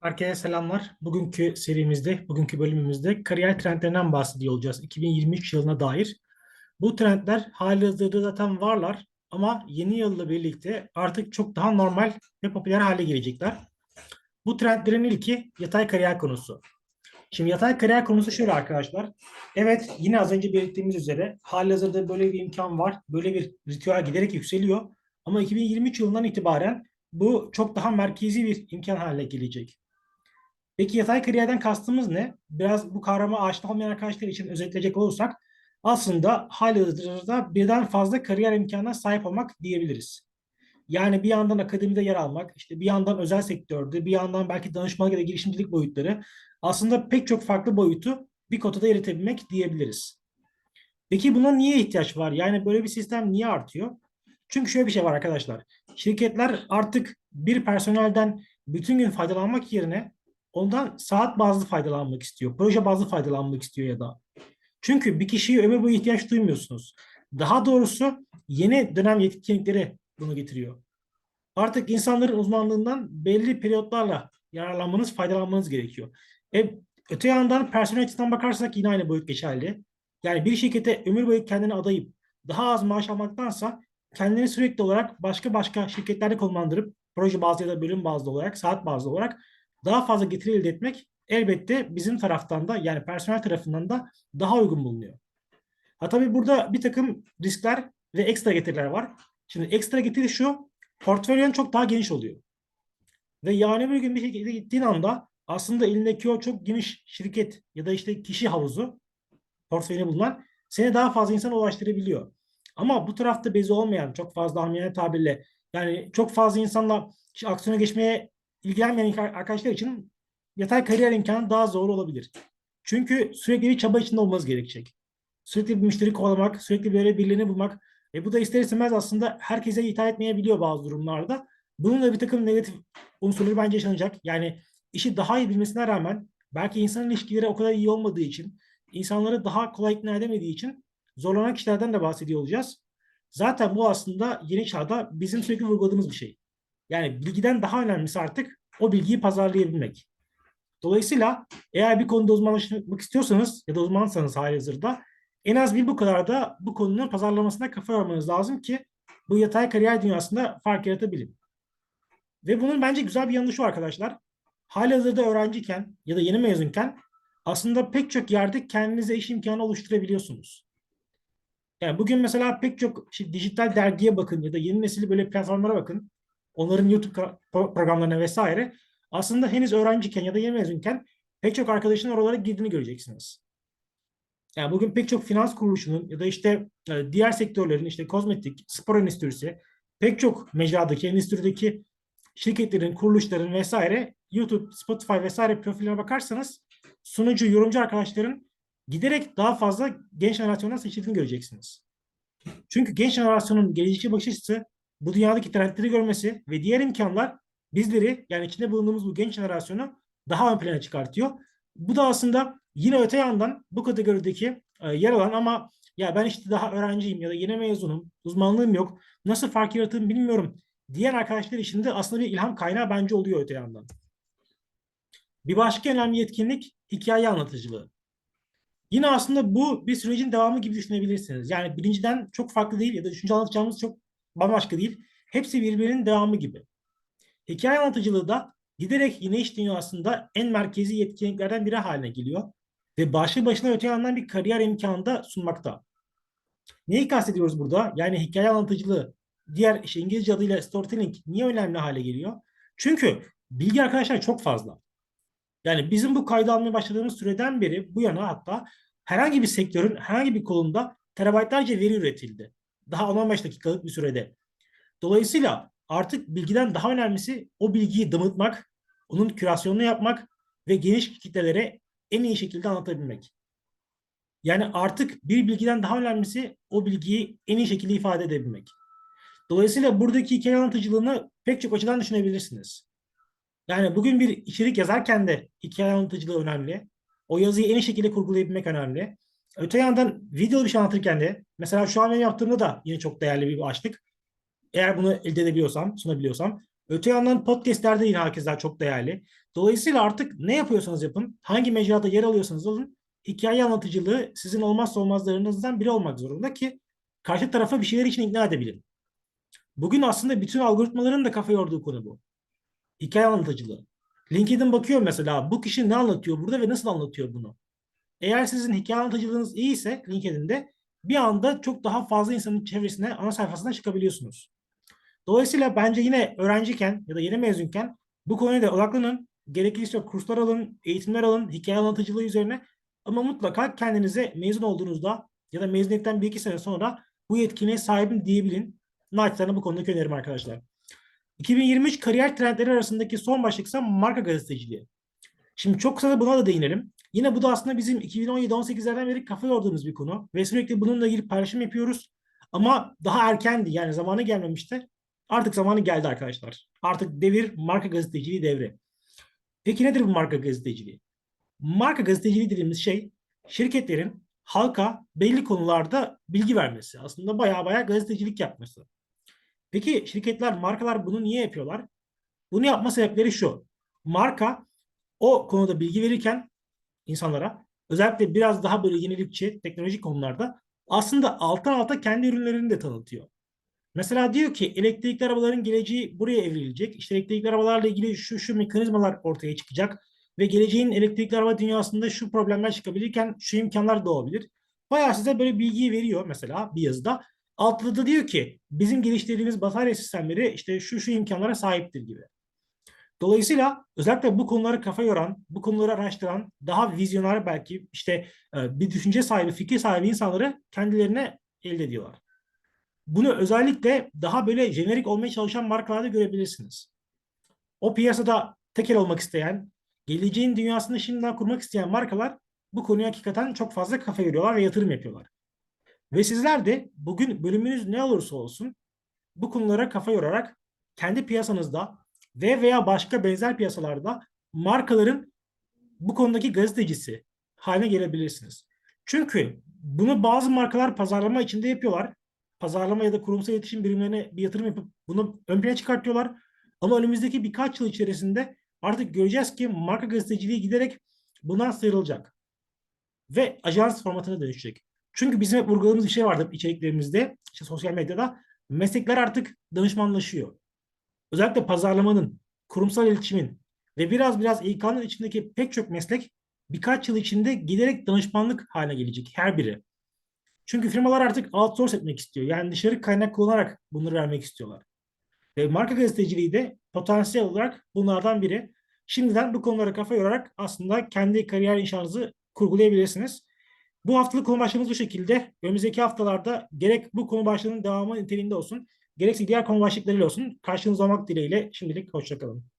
Herkese selamlar. Bugünkü serimizde, bugünkü bölümümüzde kariyer trendlerinden bahsediyor olacağız 2023 yılına dair. Bu trendler halihazırda zaten varlar ama yeni yılla birlikte artık çok daha normal ve popüler hale gelecekler. Bu trendlerin ilki yatay kariyer konusu. Şimdi yatay kariyer konusu şöyle arkadaşlar. Evet yine az önce belirttiğimiz üzere halihazırda böyle bir imkan var. Böyle bir ritüel giderek yükseliyor. Ama 2023 yılından itibaren bu çok daha merkezi bir imkan haline gelecek. Peki yatay kariyerden kastımız ne? Biraz bu kavrama aşina olmayan arkadaşlar için özetleyecek olursak aslında halihazırda birden fazla kariyer imkanına sahip olmak diyebiliriz. Yani bir yandan akademide yer almak, işte bir yandan özel sektörde, bir yandan belki danışmanlık ya da girişimcilik boyutları aslında pek çok farklı boyutu bir kotada eritebilmek diyebiliriz. Peki buna niye ihtiyaç var? Yani böyle bir sistem niye artıyor? Çünkü şöyle bir şey var arkadaşlar. Şirketler artık bir personelden bütün gün faydalanmak yerine ondan saat bazlı faydalanmak istiyor. Proje bazlı faydalanmak istiyor ya da. Çünkü bir kişiye ömür boyu ihtiyaç duymuyorsunuz. Daha doğrusu yeni dönem yetkinlikleri bunu getiriyor. Artık insanların uzmanlığından belli periyotlarla yararlanmanız, faydalanmanız gerekiyor. E, öte yandan personel açısından bakarsak yine aynı boyut geçerli. Yani bir şirkete ömür boyu kendini adayıp daha az maaş almaktansa kendini sürekli olarak başka başka şirketlerde konumlandırıp proje bazlı ya da bölüm bazlı olarak, saat bazlı olarak daha fazla getiri elde etmek elbette bizim taraftan da yani personel tarafından da daha uygun bulunuyor. Ha tabii burada bir takım riskler ve ekstra getiriler var. Şimdi ekstra getiri şu, portföyün çok daha geniş oluyor. Ve yani bir gün bir şirkete gittiğin anda aslında elindeki o çok geniş şirket ya da işte kişi havuzu portföyüne bulunan seni daha fazla insana ulaştırabiliyor. Ama bu tarafta bezi olmayan çok fazla amiyane tabirle yani çok fazla insanla aksiyona geçmeye ilgilenmeyen arkadaşlar için yatay kariyer imkanı daha zor olabilir. Çünkü sürekli bir çaba içinde olmanız gerekecek. Sürekli bir müşteri kovalamak, sürekli böyle birilerini bulmak. E bu da ister istemez aslında herkese hitap etmeyebiliyor bazı durumlarda. Bunun da bir takım negatif unsurları bence yaşanacak. Yani işi daha iyi bilmesine rağmen belki insan ilişkileri o kadar iyi olmadığı için, insanları daha kolay ikna edemediği için zorlanan kişilerden de bahsediyor olacağız. Zaten bu aslında yeni çağda bizim sürekli vurguladığımız bir şey. Yani bilgiden daha önemlisi artık o bilgiyi pazarlayabilmek. Dolayısıyla eğer bir konuda uzmanlaşmak istiyorsanız ya da uzmansanız halihazırda en az bir bu kadar da bu konunun pazarlamasına kafa yormanız lazım ki bu yatay kariyer dünyasında fark yaratabilin. Ve bunun bence güzel bir yanı şu arkadaşlar. Halihazırda öğrenciyken ya da yeni mezunken aslında pek çok yerde kendinize iş imkanı oluşturabiliyorsunuz. Yani bugün mesela pek çok işte dijital dergiye bakın ya da yeni nesil böyle platformlara bakın. Onların YouTube programlarına vesaire. Aslında henüz öğrenciyken ya da yeni mezunken pek çok arkadaşın oralara girdiğini göreceksiniz. Yani bugün pek çok finans kuruluşunun ya da işte e, diğer sektörlerin işte kozmetik, spor endüstrisi, pek çok mecradaki, endüstrideki şirketlerin, kuruluşların vesaire YouTube, Spotify vesaire profillerine bakarsanız sunucu, yorumcu arkadaşların giderek daha fazla genç jenerasyondan seçildiğini göreceksiniz. Çünkü genç jenerasyonun gelişi bakış açısı bu dünyadaki trendleri görmesi ve diğer imkanlar bizleri yani içinde bulunduğumuz bu genç jenerasyonu daha ön plana çıkartıyor. Bu da aslında yine öte yandan bu kategorideki e, yer alan ama ya ben işte daha öğrenciyim ya da yeni mezunum, uzmanlığım yok, nasıl fark yaratırım bilmiyorum diğer arkadaşlar için de aslında bir ilham kaynağı bence oluyor öte yandan. Bir başka önemli yetkinlik hikaye anlatıcılığı. Yine aslında bu bir sürecin devamı gibi düşünebilirsiniz. Yani birinciden çok farklı değil ya da üçüncü anlatacağımız çok bambaşka değil. Hepsi birbirinin devamı gibi. Hikaye anlatıcılığı da giderek yine iş dünyasında en merkezi yetkinliklerden biri haline geliyor. Ve başlı başına öte yandan bir kariyer imkanı da sunmakta. Neyi kastediyoruz burada? Yani hikaye anlatıcılığı, diğer işte İngilizce adıyla storytelling niye önemli hale geliyor? Çünkü bilgi arkadaşlar çok fazla. Yani bizim bu kaydı almaya başladığımız süreden beri bu yana hatta herhangi bir sektörün herhangi bir kolunda terabaytlarca veri üretildi. Daha 10-15 dakikalık bir sürede. Dolayısıyla artık bilgiden daha önemlisi o bilgiyi damıtmak, onun kürasyonunu yapmak ve geniş kitlelere en iyi şekilde anlatabilmek. Yani artık bir bilgiden daha önemlisi o bilgiyi en iyi şekilde ifade edebilmek. Dolayısıyla buradaki hikaye anlatıcılığını pek çok açıdan düşünebilirsiniz. Yani bugün bir içerik yazarken de hikaye anlatıcılığı önemli. O yazıyı en iyi şekilde kurgulayabilmek önemli. Öte yandan video bir şey anlatırken de mesela şu an benim yaptığımda da yine çok değerli bir başlık. Eğer bunu elde edebiliyorsam, sunabiliyorsam Öte yandan podcastlerde yine herkesler çok değerli. Dolayısıyla artık ne yapıyorsanız yapın, hangi mecrada yer alıyorsanız alın, hikaye anlatıcılığı sizin olmazsa olmazlarınızdan biri olmak zorunda ki karşı tarafa bir şeyler için ikna edebilin. Bugün aslında bütün algoritmaların da kafa yorduğu konu bu. Hikaye anlatıcılığı. LinkedIn bakıyor mesela bu kişi ne anlatıyor burada ve nasıl anlatıyor bunu. Eğer sizin hikaye anlatıcılığınız iyi ise LinkedIn'de bir anda çok daha fazla insanın çevresine, ana sayfasına çıkabiliyorsunuz. Dolayısıyla bence yine öğrenciyken ya da yeni mezunken bu konuya da odaklanın. Gerekirse kurslar alın, eğitimler alın, hikaye anlatıcılığı üzerine. Ama mutlaka kendinize mezun olduğunuzda ya da mezuniyetten bir iki sene sonra bu yetkinliğe sahibim diyebilin. Naçizane bu konudaki önerim arkadaşlar. 2023 kariyer trendleri arasındaki son başlık ise marka gazeteciliği. Şimdi çok kısa da buna da değinelim. Yine bu da aslında bizim 2017-18'lerden beri kafa yorduğumuz bir konu. Ve sürekli bununla ilgili paylaşım yapıyoruz. Ama daha erkendi yani zamanı gelmemişti. Artık zamanı geldi arkadaşlar. Artık devir marka gazeteciliği devri. Peki nedir bu marka gazeteciliği? Marka gazeteciliği dediğimiz şey şirketlerin halka belli konularda bilgi vermesi. Aslında baya baya gazetecilik yapması. Peki şirketler, markalar bunu niye yapıyorlar? Bunu yapma sebepleri şu. Marka o konuda bilgi verirken insanlara özellikle biraz daha böyle yenilikçi teknolojik konularda aslında alttan alta kendi ürünlerini de tanıtıyor. Mesela diyor ki elektrikli arabaların geleceği buraya evrilecek. İşte elektrikli arabalarla ilgili şu şu mekanizmalar ortaya çıkacak ve geleceğin elektrikli araba dünyasında şu problemler çıkabilirken şu imkanlar doğabilir. Bayağı size böyle bilgiyi veriyor mesela bir yazıda. Altta da diyor ki bizim geliştirdiğimiz batarya sistemleri işte şu şu imkanlara sahiptir gibi. Dolayısıyla özellikle bu konuları kafa yoran, bu konuları araştıran, daha vizyoner belki işte e, bir düşünce sahibi, fikir sahibi insanları kendilerine elde ediyorlar. Bunu özellikle daha böyle jenerik olmaya çalışan markalarda görebilirsiniz. O piyasada tekel olmak isteyen, geleceğin dünyasını şimdiden kurmak isteyen markalar bu konuya hakikaten çok fazla kafa yoruyorlar ve yatırım yapıyorlar. Ve sizler de bugün bölümünüz ne olursa olsun bu konulara kafa yorarak kendi piyasanızda ve veya başka benzer piyasalarda markaların bu konudaki gazetecisi haline gelebilirsiniz. Çünkü bunu bazı markalar pazarlama içinde yapıyorlar. Pazarlama ya da kurumsal iletişim birimlerine bir yatırım yapıp bunu ön plana çıkartıyorlar. Ama önümüzdeki birkaç yıl içerisinde artık göreceğiz ki marka gazeteciliği giderek bundan sıyrılacak. Ve ajans formatına dönüşecek. Çünkü bizim hep vurguladığımız bir şey vardı içeriklerimizde, işte sosyal medyada. Meslekler artık danışmanlaşıyor. Özellikle pazarlamanın, kurumsal iletişimin ve biraz biraz İK'nın içindeki pek çok meslek birkaç yıl içinde giderek danışmanlık haline gelecek her biri. Çünkü firmalar artık outsource etmek istiyor. Yani dışarı kaynak kullanarak bunları vermek istiyorlar. Ve marka gazeteciliği de potansiyel olarak bunlardan biri. Şimdiden bu konulara kafa yorarak aslında kendi kariyer inşanızı kurgulayabilirsiniz. Bu haftalık konu başlığımız bu şekilde. Önümüzdeki haftalarda gerek bu konu başlığının devamı niteliğinde olsun, gerekse diğer konu başlıklarıyla olsun. Karşınızda olmak dileğiyle şimdilik hoşçakalın.